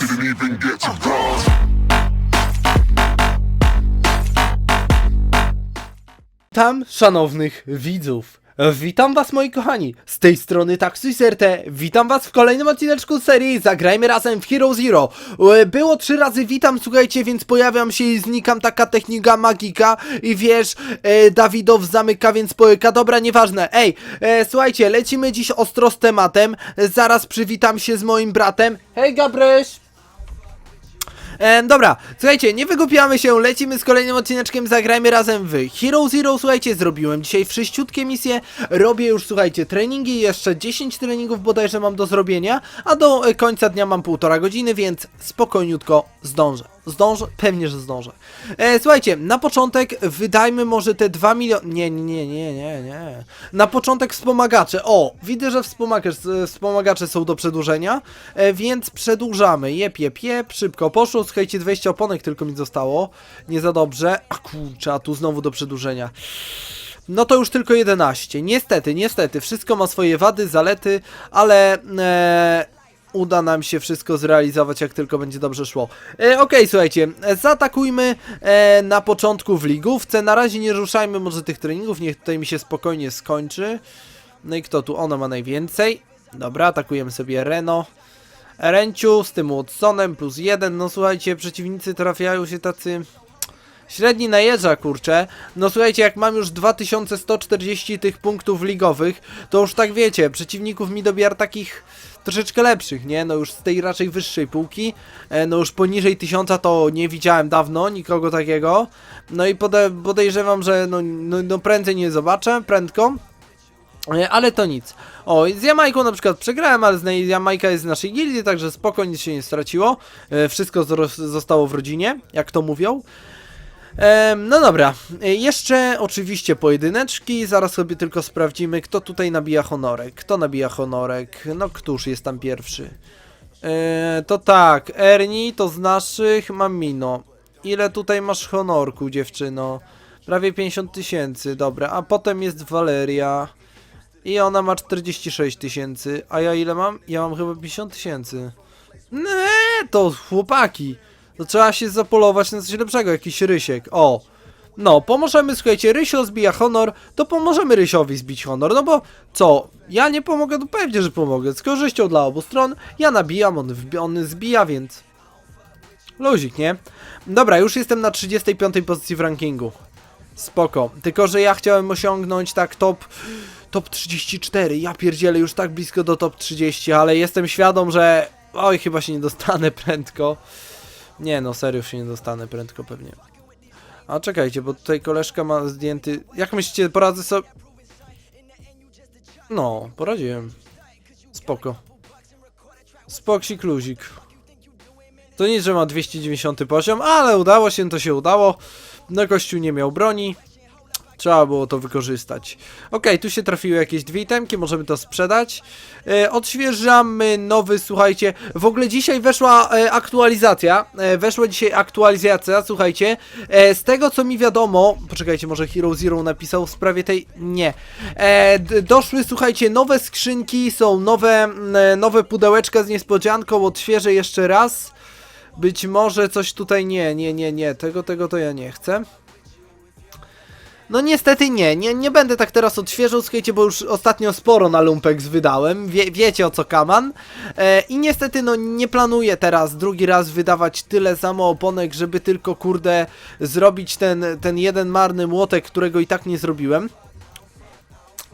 Didn't even get to szanownych widzów. Witam was moi kochani, z tej strony Taxiserte, witam was w kolejnym odcineczku serii Zagrajmy razem w Hero Zero. E, Było trzy razy witam, słuchajcie, więc pojawiam się i znikam. Taka technika magika I wiesz, e, Dawidow zamyka, więc połyka, dobra, nieważne. Ej, e, słuchajcie, lecimy dziś ostro z tematem. Zaraz przywitam się z moim bratem. Hej Gabryś E, dobra, słuchajcie, nie wygłupiamy się, lecimy z kolejnym odcineczkiem, zagrajmy razem w Hero Zero, słuchajcie, zrobiłem dzisiaj wszyściutkie misje, robię już, słuchajcie, treningi, jeszcze 10 treningów bodajże mam do zrobienia, a do e, końca dnia mam półtora godziny, więc spokojniutko zdążę. Zdążę? Pewnie, że zdążę. E, słuchajcie, na początek wydajmy może te 2 miliony... Nie, nie, nie, nie, nie. Na początek wspomagacze. O, widzę, że wspomagacze, wspomagacze są do przedłużenia, e, więc przedłużamy. Jep, jep, jep, szybko poszło. Słuchajcie, 20 oponek tylko mi zostało. Nie za dobrze. A kurczę, a tu znowu do przedłużenia. No to już tylko 11. Niestety, niestety, wszystko ma swoje wady, zalety, ale e, uda nam się wszystko zrealizować, jak tylko będzie dobrze szło. E, Okej, słuchajcie, zaatakujmy e, na początku w ligówce. Na razie nie ruszajmy może tych treningów, niech tutaj mi się spokojnie skończy. No i kto tu? Ona ma najwięcej. Dobra, atakujemy sobie Reno. Renciu z tym Watsonem plus jeden. No słuchajcie, przeciwnicy trafiają się tacy... Średni najeżdża, kurczę. No słuchajcie, jak mam już 2140 tych punktów ligowych, to już tak wiecie, przeciwników mi dobiar takich troszeczkę lepszych, nie? No już z tej raczej wyższej półki. E, no już poniżej 1000 to nie widziałem dawno nikogo takiego. No i pode podejrzewam, że no, no, no prędzej nie zobaczę, prędko. E, Ale to nic. O, z Jamajką na przykład przegrałem, ale z Jamajka jest z naszej gildii, także spokojnie nic się nie straciło. E, Wszystko zostało w rodzinie, jak to mówią. No dobra, E, jeszcze oczywiście pojedyneczki, zaraz sobie tylko sprawdzimy, kto tutaj nabija honorek. Kto nabija honorek? No któż jest tam pierwszy? E, to tak, Erni to z naszych mam Mino. Ile tutaj masz honorku, dziewczyno? Prawie 50 tysięcy, dobra, a potem jest Valeria. I ona ma 46 tysięcy, a ja ile mam? Ja mam chyba 50 tysięcy. Nie, to chłopaki. To trzeba się zapolować na coś lepszego, jakiś Rysiek. O. No, pomożemy, słuchajcie, Rysio zbija honor, to pomożemy Rysiowi zbić honor, no bo co, ja nie pomogę, no pewnie, że pomogę, z korzyścią dla obu stron, ja nabijam, on, on zbija, więc luzik, nie? Dobra, już jestem na 35 pozycji w rankingu. Spoko, tylko że ja chciałem osiągnąć tak top, top 34, ja pierdzielę już tak blisko do top 30, ale jestem świadom, że oj, chyba się nie dostanę prędko. Nie no, serio się nie dostanę prędko pewnie. A czekajcie, bo tutaj koleżka ma zdjęty... Jak myślicie, poradzę sobie... No, poradziłem. Spoko. Spoksik luzik. To nic, że ma 290 poziom, ale udało się, to się udało. No gościu nie miał broni. Trzeba było to wykorzystać. Okej, tu się trafiły jakieś dwie itemki, możemy to sprzedać. E, odświeżamy nowy, słuchajcie. W ogóle dzisiaj weszła e, aktualizacja. E, weszła dzisiaj aktualizacja, słuchajcie. E, z tego co mi wiadomo, poczekajcie, może Hero Zero napisał w sprawie tej. Nie. E, doszły, słuchajcie, nowe skrzynki, są nowe, e, nowe pudełeczka z niespodzianką. Odświeżę jeszcze raz. Być może coś tutaj nie, nie, nie, nie. Tego, tego to ja nie chcę. No niestety nie, nie, nie będę tak teraz odświeżał, słuchajcie, bo już ostatnio sporo na Lumpex wydałem, Wie, wiecie o co kaman. E, I niestety no nie planuję teraz drugi raz wydawać tyle samo oponek, żeby tylko kurde zrobić ten, ten jeden marny młotek, którego i tak nie zrobiłem.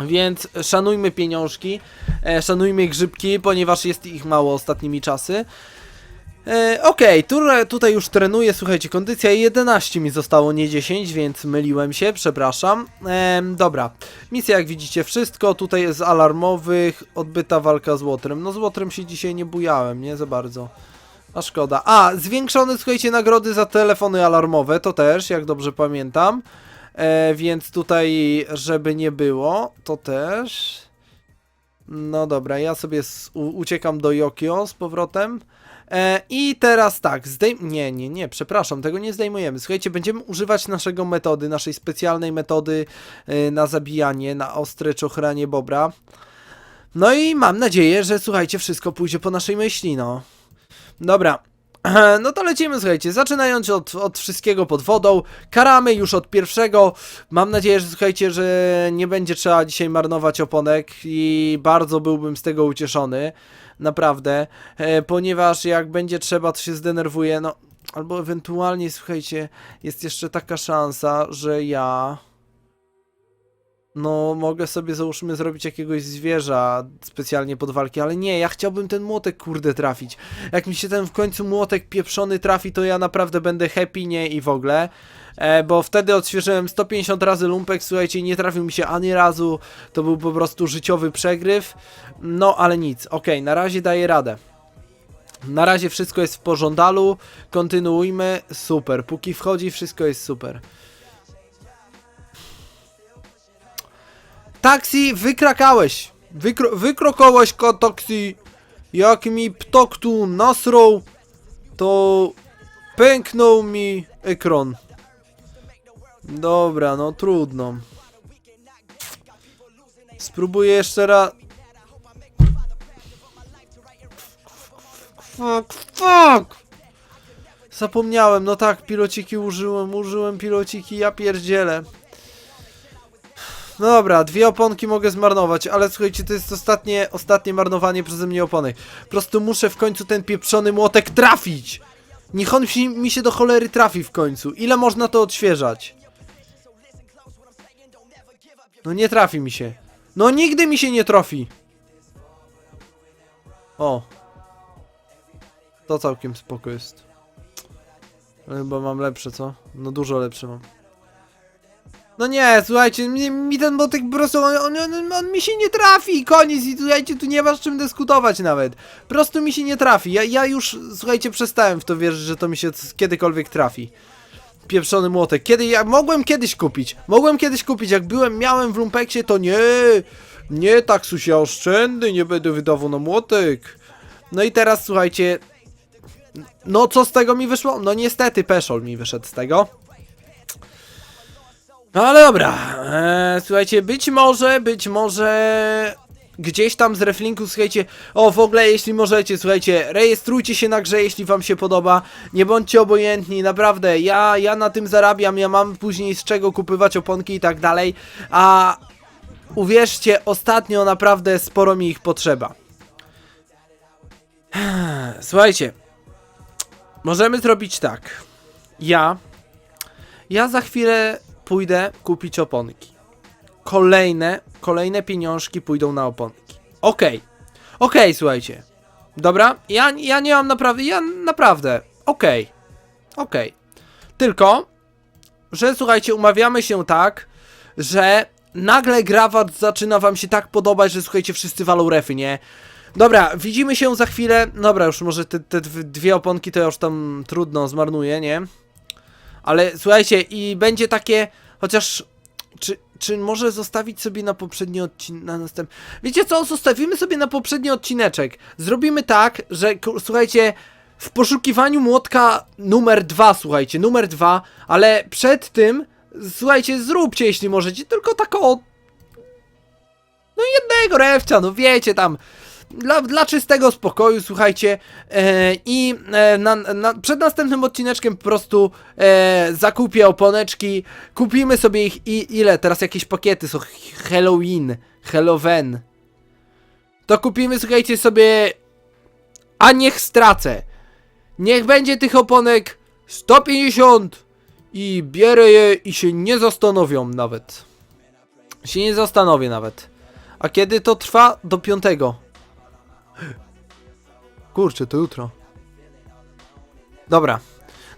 Więc szanujmy pieniążki, e, szanujmy grzybki, ponieważ jest ich mało ostatnimi czasy. E, Okej, tu, tutaj już trenuję, słuchajcie, kondycja 11 mi zostało, nie 10, więc myliłem się, przepraszam. Em, dobra, misja jak widzicie wszystko, tutaj jest z alarmowych, odbyta walka z Łotrem. No z Łotrem się dzisiaj nie bujałem, nie za bardzo. A szkoda. A, zwiększone, słuchajcie, nagrody za telefony alarmowe, to też, jak dobrze pamiętam. E, więc tutaj, żeby nie było, to też. No dobra, ja sobie uciekam do Jokio z powrotem. E, I teraz tak, zdejm... Nie, nie, nie, przepraszam, tego nie zdejmujemy. Słuchajcie, będziemy używać naszego metody, naszej specjalnej metody e, na zabijanie, na ostre czochranie bobra. No i mam nadzieję, że słuchajcie, wszystko pójdzie po naszej myśli, no. Dobra, No to lecimy, słuchajcie, zaczynając od, od wszystkiego pod wodą, karamy już od pierwszego, mam nadzieję, że słuchajcie, że nie będzie trzeba dzisiaj marnować oponek i bardzo byłbym z tego ucieszony, naprawdę, e, ponieważ jak będzie trzeba, to się zdenerwuję, no, albo ewentualnie, słuchajcie, jest jeszcze taka szansa, że ja... No, mogę sobie załóżmy zrobić jakiegoś zwierza specjalnie pod walki, ale nie, ja chciałbym ten młotek kurde trafić. Jak mi się ten w końcu młotek pieprzony trafi, to ja naprawdę będę happy, nie i w ogóle. E, bo wtedy odświeżyłem 150 razy lumpek, słuchajcie, nie trafił mi się ani razu. To był po prostu życiowy przegryw. No, ale nic, okej, na razie daję radę. Na razie wszystko jest w pożądalu, kontynuujmy, super, póki wchodzi wszystko jest super. Taksi, wykrakałeś. Wykro wykrokałeś ko taksi. Jak mi ptok tu nasrął, to pęknął mi ekran. Dobra, no trudno. Spróbuję jeszcze raz. Fuck, fuck! Zapomniałem, no tak, pilociki użyłem, użyłem pilociki, ja pierdzielę. No dobra, dwie oponki mogę zmarnować, ale słuchajcie, to jest ostatnie, ostatnie marnowanie przeze mnie opony. Po prostu muszę w końcu ten pieprzony młotek trafić! Niech on mi, mi się do cholery trafi w końcu. Ile można to odświeżać? No nie trafi mi się. No nigdy mi się nie trafi. O. To całkiem spoko jest. Chyba mam lepsze, co? No dużo lepsze mam. No nie, słuchajcie, mi, mi ten motyk po prostu, on, on, on, on mi się nie trafi, koniec i słuchajcie, tu nie ma z czym dyskutować nawet. Po prostu mi się nie trafi, ja, ja już, słuchajcie, przestałem w to wierzyć, że to mi się kiedykolwiek trafi. Pieprzony młotek, kiedy ja mogłem kiedyś kupić, mogłem kiedyś kupić, jak byłem, miałem w lumpeksie, to nie, nie, tak susia oszczędny, nie będę wydawał na młotek. No i teraz, słuchajcie, no co z tego mi wyszło? No niestety Peszol mi wyszedł z tego. No ale dobra, eee, słuchajcie, być może, być może gdzieś tam z reflinku, słuchajcie, o w ogóle jeśli możecie, słuchajcie, rejestrujcie się na grze, jeśli wam się podoba, nie bądźcie obojętni, naprawdę, ja, ja na tym zarabiam, ja mam później z czego kupywać oponki i tak dalej, a uwierzcie, ostatnio naprawdę sporo mi ich potrzeba. Słuchajcie, możemy zrobić tak, ja, ja za chwilę pójdę kupić oponki. Kolejne, kolejne pieniążki pójdą na oponki. Okej. Okej, słuchajcie. Dobra, ja, ja nie mam naprawdę, ja naprawdę, okej. Okej. Tylko, że słuchajcie, umawiamy się tak, że nagle grawat zaczyna wam się tak podobać, że słuchajcie, wszyscy walą refy, nie? Dobra, widzimy się za chwilę. Dobra, już może te, te dwie oponki to ja już tam trudno zmarnuję, nie? Ale słuchajcie, i będzie takie, chociaż. Czy, czy może zostawić sobie na poprzedni odcinek, na następ... Wiecie co, zostawimy sobie na poprzedni odcineczek. Zrobimy tak, że, słuchajcie, w poszukiwaniu młotka numer dwa, słuchajcie, numer dwa, ale przed tym, słuchajcie, zróbcie, jeśli możecie, tylko taką... No jednego refcia, no wiecie tam, dla, dla czystego spokoju, słuchajcie, e, i e, na, na, przed następnym odcineczkiem po prostu e, zakupię oponeczki, kupimy sobie ich i ile, teraz jakieś pakiety są, Halloween, Halloween, to kupimy, słuchajcie, sobie, a niech stracę, niech będzie tych oponek 150 i bierę je i się nie zastanowią nawet, się nie zastanowię nawet, a kiedy to trwa? Do piątego. Kurczę, to jutro. Dobra.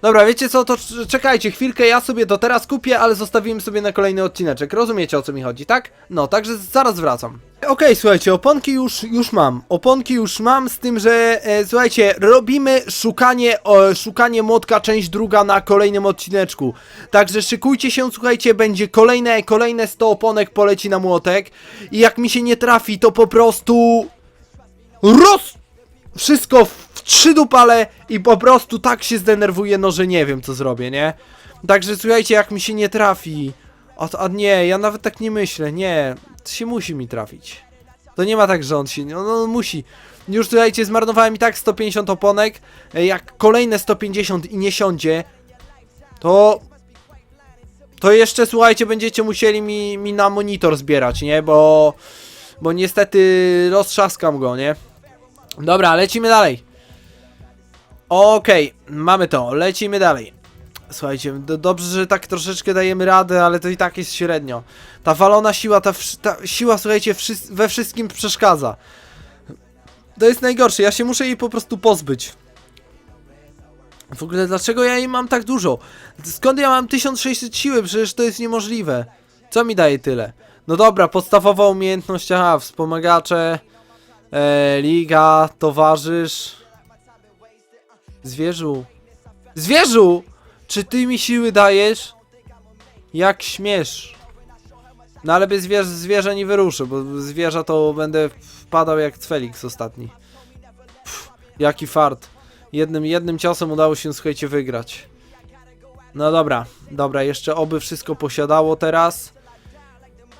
Dobra, wiecie co, to cz- czekajcie chwilkę, ja sobie to teraz kupię, ale zostawimy sobie na kolejny odcineczek. Rozumiecie o co mi chodzi, tak? No, także zaraz wracam. Okej, słuchajcie, oponki już, już mam. Oponki już mam, z tym, że e, słuchajcie, robimy szukanie, szukanie młotka, część druga na kolejnym odcineczku. Także szykujcie się, słuchajcie, będzie kolejne, kolejne 100 oponek poleci na młotek. I jak mi się nie trafi, to po prostu roz... Wszystko w trzy dupale i po prostu tak się zdenerwuję, no że nie wiem co zrobię, nie? Także słuchajcie, jak mi się nie trafi... A, a nie, ja nawet tak nie myślę, nie. To się musi mi trafić. To nie ma tak, że on się, no, no musi. Już słuchajcie, zmarnowałem i tak 150 oponek, e, jak kolejne 150 i nie siądzie, to... To jeszcze, słuchajcie, będziecie musieli mi, mi na monitor zbierać, nie? Bo... Bo niestety roztrzaskam go, nie? Dobra, lecimy dalej. Okej, mamy to, lecimy dalej. Słuchajcie, do, dobrze, że tak troszeczkę dajemy radę, ale to i tak jest średnio. Ta walona siła, ta, ta siła, słuchajcie, wszys- we wszystkim przeszkadza. To jest najgorsze, ja się muszę jej po prostu pozbyć. W ogóle dlaczego ja jej mam tak dużo? Skąd ja mam 1600 siły? Przecież to jest niemożliwe. Co mi daje tyle? No dobra, podstawowa umiejętność, aha, wspomagacze, e, liga, towarzysz. Zwierzu. Zwierzu! Czy ty mi siły dajesz? Jak śmiesz? No ale bez zwierz zwierza nie wyruszę, bo zwierza to będę wpadał jak Felix ostatni. Pff, jaki fart. Jednym, jednym ciosem udało się, słuchajcie, wygrać. No dobra, dobra, jeszcze oby wszystko posiadało teraz.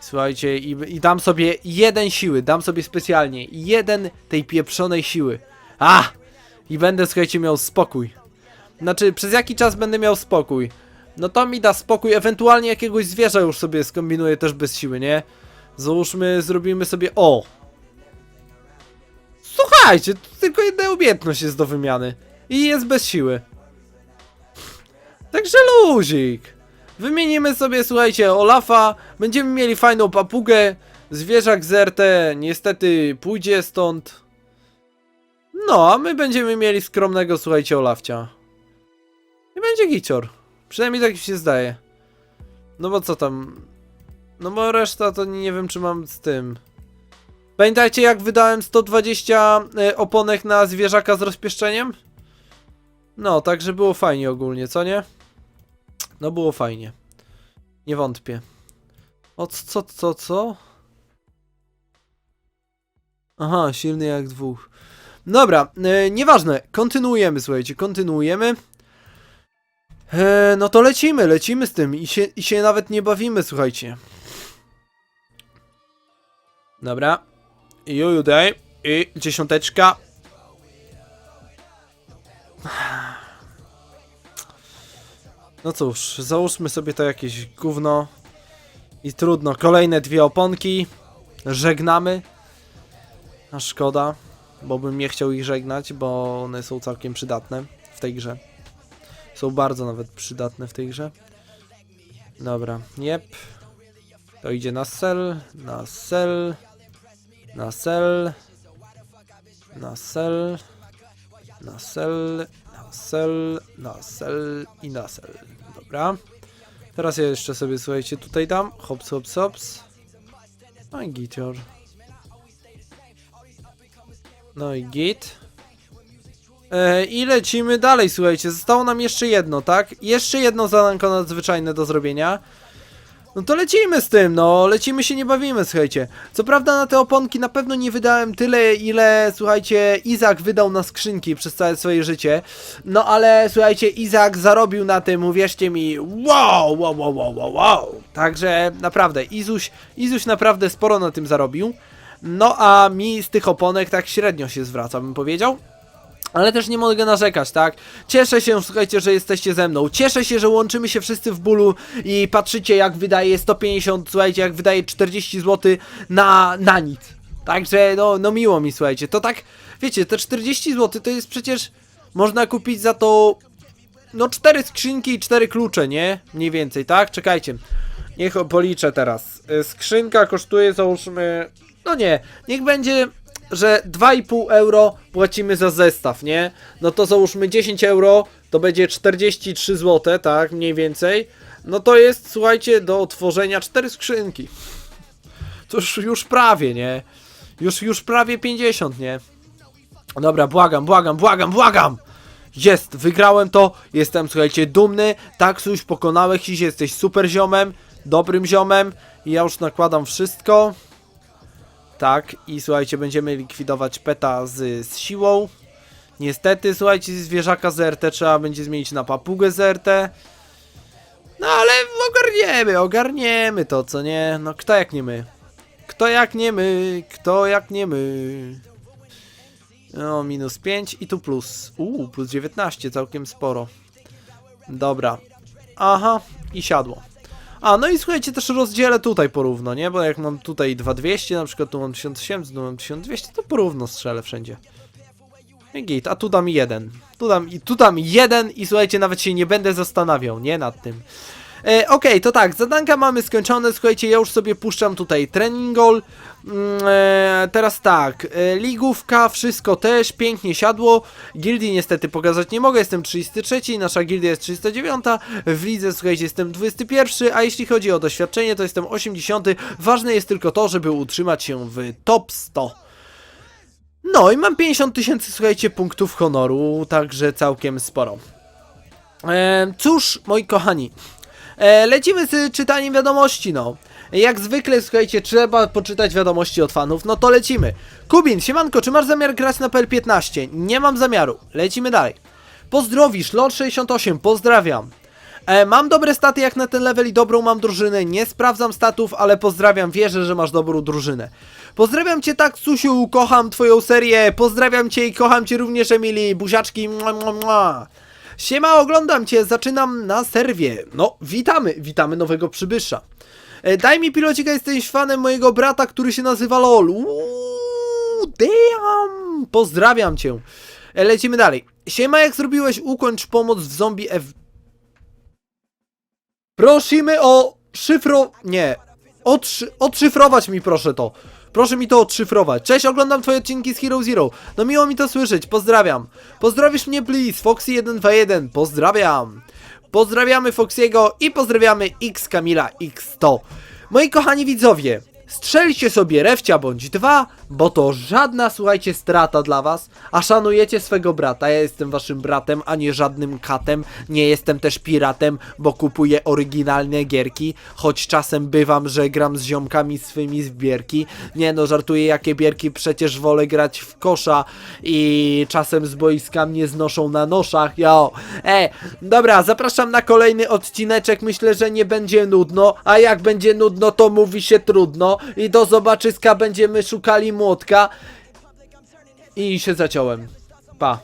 Słuchajcie, i, i dam sobie jeden siły, dam sobie specjalnie jeden tej pieprzonej siły. A! I będę, słuchajcie, miał spokój. Znaczy, przez jaki czas będę miał spokój? No to mi da spokój, ewentualnie jakiegoś zwierza już sobie skombinuję też bez siły, nie? Załóżmy, zrobimy sobie... O! Słuchajcie, tylko jedna umiejętność jest do wymiany. I jest bez siły. Także luzik. Wymienimy sobie, słuchajcie, Olafa. Będziemy mieli fajną papugę. Zwierzak Zerte niestety pójdzie stąd. No, a my będziemy mieli skromnego, słuchajcie, Olafcia. I będzie gicior. Przynajmniej tak mi się zdaje. No bo co tam? No bo reszta to nie wiem, czy mam z tym. Pamiętajcie, jak wydałem 120 e, oponek na zwierzaka z rozpieszczeniem? No, także było fajnie ogólnie, co nie? No było fajnie. Nie wątpię. O co, co, co? Aha, silny jak dwóch. Dobra, e, nieważne. Kontynuujemy, słuchajcie, kontynuujemy. E, no to lecimy, lecimy z tym i się, i się nawet nie bawimy, słuchajcie. Dobra. Juju daj. I dziesiąteczka. No cóż, załóżmy sobie to jakieś gówno. I trudno, kolejne dwie oponki. Żegnamy. A szkoda, bo bym nie chciał ich żegnać, bo one są całkiem przydatne w tej grze. Są bardzo nawet przydatne w tej grze. Dobra, jep. To idzie na sel, na sel, na sel, na sel, na sel, sel, na sel i na sel. Dobra. Teraz ja jeszcze sobie, słuchajcie, tutaj dam. Hops, hops, hops. No i gitior. No i git. E, I lecimy dalej, słuchajcie. Zostało nam jeszcze jedno, tak? Jeszcze jedno zadanko nadzwyczajne do zrobienia. No to lecimy z tym, no. Lecimy się, nie bawimy, słuchajcie. Co prawda na te oponki na pewno nie wydałem tyle, ile, słuchajcie, Izak wydał na skrzynki przez całe swoje życie. No ale, słuchajcie, Izak zarobił na tym, uwierzcie mi, wow, wow, wow, wow, wow, wow. Także naprawdę, Izuś, Izuś naprawdę sporo na tym zarobił. No a mi z tych oponek tak średnio się zwraca, bym powiedział. Ale też nie mogę narzekać, tak? Cieszę się, słuchajcie, że jesteście ze mną. Cieszę się, że łączymy się wszyscy w bólu i patrzycie, jak wydaje 150, słuchajcie, jak wydaje 40 zł na, na nic. Także, no, no miło mi, słuchajcie. To tak, wiecie, te 40 zł to jest przecież, można kupić za to, no, cztery skrzynki i cztery klucze, nie? Mniej więcej, tak? Czekajcie. Niech policzę teraz. Y, Skrzynka kosztuje, załóżmy, no nie, niech będzie że 2,5 euro płacimy za zestaw, nie? No to załóżmy 10 euro, to będzie 43 zł, tak? Mniej więcej. No to jest, słuchajcie, do otworzenia 4 skrzynki. To już, prawie, nie? Już, już prawie 50, nie? Dobra, błagam, błagam, błagam, błagam! Jest, wygrałem to, jestem, słuchajcie, dumny. Taksuś, pokonałeś się, jesteś super ziomem, dobrym ziomem. I ja już nakładam wszystko. Tak, i słuchajcie, będziemy likwidować peta z, z siłą. Niestety, słuchajcie, zwierzaka z RT trzeba będzie zmienić na papugę z RT. No ale ogarniemy, ogarniemy to, co nie? No kto jak nie my? kto jak nie my, kto jak nie my. No, minus 5 i tu plus. Uuu, plus 19, całkiem sporo. Dobra. Aha, i siadło. A, no i słuchajcie, też rozdzielę tutaj porówno, nie? Bo jak mam tutaj 2200, na przykład tu mam 1800, tu mam 1200, to porówno strzelę wszędzie. I git, a tu dam jeden. Tu dam, tu dam jeden i słuchajcie, nawet się nie będę zastanawiał, nie? Nad tym. E, Okej, to tak, zadanka mamy skończone, słuchajcie, ja już sobie puszczam tutaj treningol. Mm, e, teraz tak, e, ligówka, wszystko też, pięknie siadło. Gildii niestety pokazać nie mogę, jestem 33, nasza gildia jest 39, w lidze, słuchajcie, jestem 21, a jeśli chodzi o doświadczenie, to jestem 80. Ważne jest tylko to, żeby utrzymać się w top 100. No i mam 50 tysięcy, słuchajcie, punktów honoru, także całkiem sporo. E, cóż, moi kochani, e, lecimy z czytaniem wiadomości, no. Jak zwykle, słuchajcie, trzeba poczytać wiadomości od fanów, no to lecimy. Kubin, siemanko, czy masz zamiar grać na PL15? Nie mam zamiaru, lecimy dalej. Pozdrowisz, LOL68, pozdrawiam. E, mam dobre staty jak na ten level i dobrą mam drużynę. Nie sprawdzam statów, ale pozdrawiam, wierzę, że masz dobrą drużynę. Pozdrawiam cię tak, Susiu, kocham twoją serię. Pozdrawiam cię i kocham cię również, Emily. Buziaczki, mua, mua, mua. Siema, oglądam cię, zaczynam na serwie. No, witamy, witamy nowego przybysza. E, daj mi pilocika, jesteś fanem mojego brata, który się nazywa LOL. Uuu, damn. Pozdrawiam cię. E, lecimy dalej. Siema, jak zrobiłeś, ukończ pomoc w zombie F... Prosimy o szyfro... Nie. Odszy... Odszyfrować mi proszę to. Proszę mi to odszyfrować. Cześć, oglądam twoje odcinki z Hero Zero. No miło mi to słyszeć, pozdrawiam. Pozdrowisz mnie please, Foxy121, pozdrawiam. Pozdrawiamy Foxiego i pozdrawiamy X Kamila X100. Moi kochani widzowie, strzelcie sobie refcia bądź dwa, bo to żadna, słuchajcie, strata dla was, a szanujecie swego brata. Ja jestem waszym bratem, a nie żadnym katem. Nie jestem też piratem, bo kupuję oryginalne gierki, choć czasem bywam, że gram z ziomkami swymi z bierki. Nie no, żartuję, jakie bierki, przecież wolę grać w kosza i czasem z boiska mnie znoszą na noszach, jo. E, dobra, zapraszam na kolejny odcineczek, myślę, że nie będzie nudno, a jak będzie nudno, to mówi się trudno i do zobaczyska będziemy szukali młotka i się zaciąłem. Pa.